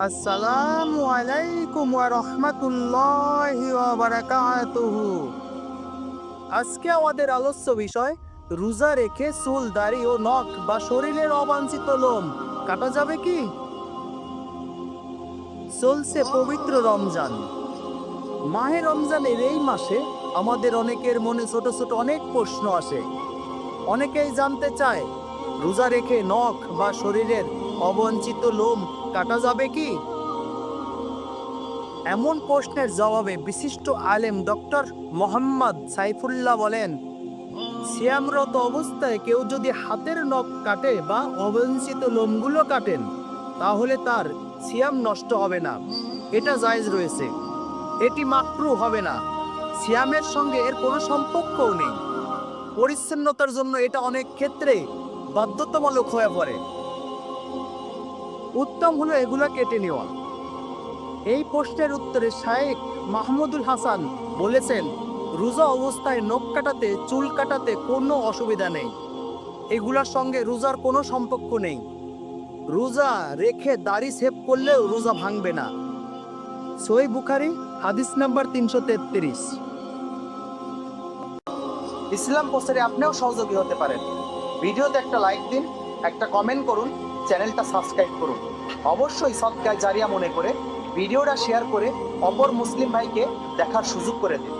আসসালামু আলাইকুম ওয়া রাহমাতুল্লাহি ওয়া বারাকাতুহু। আজকে আমাদের আলোচ্য বিষয়, রোজা রেখে চুল, দাড়ি ও নখ বা শরীরের অবাঞ্ছিত লোম, কাটা যাবে কি? চলছে পবিত্র রমজান। মাহে রমজানের এই মাসে আমাদের অনেকের মনে ছোট ছোট অনেক প্রশ্ন আসে। অনেকেই জানতে চায়, রোজা রেখে নখ বা শরীরের অবঞ্চিত লোম কাটা যাবে কি? এমন প্রশ্নের জবাবে বিশিষ্ট আলেম ডক্টর মোহাম্মদ সাইফুল্লাহ বলেন সিয়ামরত অবস্থায় কেউ যদি হাতের নখ কাটে বা অবঞ্চিত লোমগুলো কাটেন, তাহলে তার সিয়াম নষ্ট হবে না। এটা জায়েজ রয়েছে। এটি মাকরু হবে না। সিয়ামের সঙ্গে এর কোনো সম্পর্কও নেই। পরিচ্ছন্নতার জন্য এটা অনেক ক্ষেত্রে বাধ্যতামূলক হয়ে পড়ে। উত্তম হলো এগুলা কেটে নেওয়া। এই প্রশ্নের উত্তরে শায়েক মাহমুদুল হাসান বলেছেন, রোজা অবস্থায় নখ কাটাতে, চুল কাটাতে কোনো অসুবিধা নেই। এগুলার সঙ্গে রোজার কোনো সম্পর্ক নেই। রোজা রেখে দাড়ি সেভ করলেও রোজা ভাঙবে না। সই বুখারি, হাদিস নাম্বার তিনশো তেত্রিশ। ইসলাম প্রচারে আপনিও সহযোগী হতে পারেন। ভিডিওতে একটা লাইক দিন, একটা কমেন্ট করুন। চ্যানেলটা সাবস্ক্রাইব করুন। অবশ্যই সৎকার জারিয়া মনে করে, ভিডিওটা শেয়ার করে অপর মুসলিম ভাইকে দেখার সুযোগ করে দিন।